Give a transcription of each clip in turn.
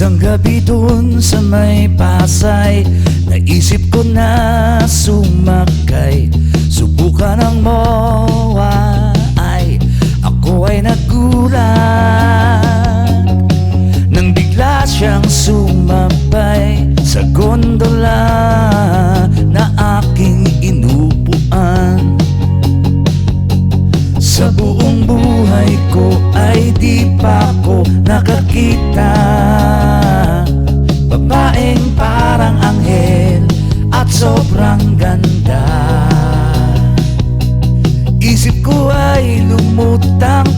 Isang gabi dun sa may Pasay Naisip ko na sumakay. Subukan ang mowa ay Ako ay nagulat pa ko nakakita. Babaeng parang anghel at sobrang ganda. Isip ko ay lumutang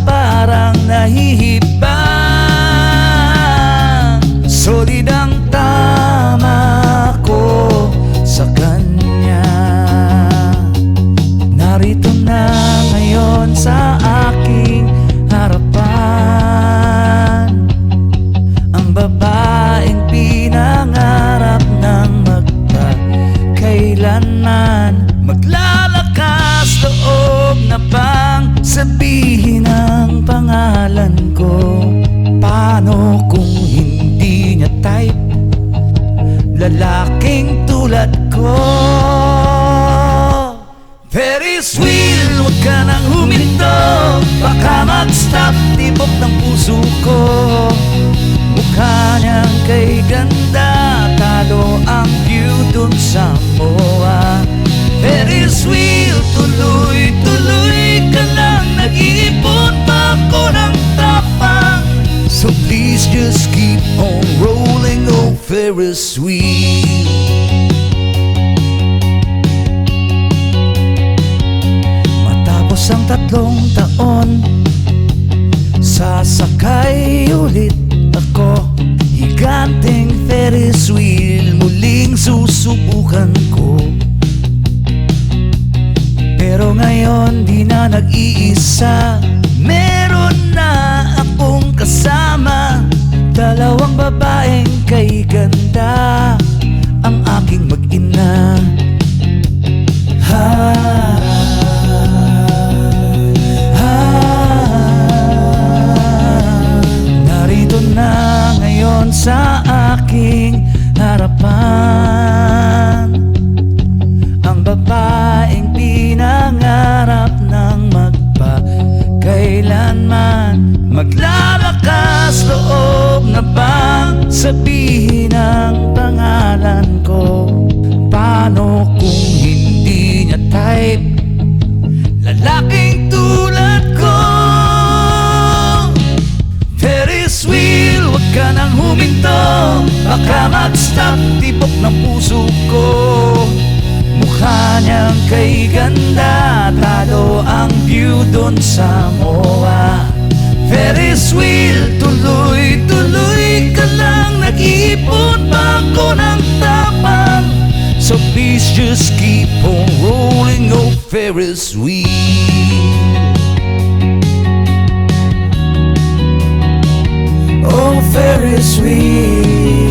magpakailanman Maglalakas loob na bang sabihin ang pangalan ko? Paano kung hindi niya type? Lalaking tulad ko. Very sweet, huwag ka nang huminto. Baka mag-stop, tibok ng puso ko. Mukha niyang kay ganda Talo ang view dun sa tuloy-tuloy ka lang. Nag-iipon pa ako ng tapang So please just keep on rolling, oh Ferris sweet. Matapos ang tatlong taon Sasakay ulit ako. Higanting Ferris wheel Muling susubukan ngayon di na nag-iisa. Meron na akong kasama. Dalawang babaeng kay ganda Ang aking mag-ina. Narito na ngayon sa aking harapan sabihin ang pangalan ko? Paano kung hindi niya type? Lalaking tulad ko. Ferris wheel, huwag ka nang huminto. Baka mag-stop, tibok ng puso ko. Mukha niyang kay ganda Talo ang view dun sa MOA Please just keep on rolling, oh Ferris wheel Oh Ferris wheel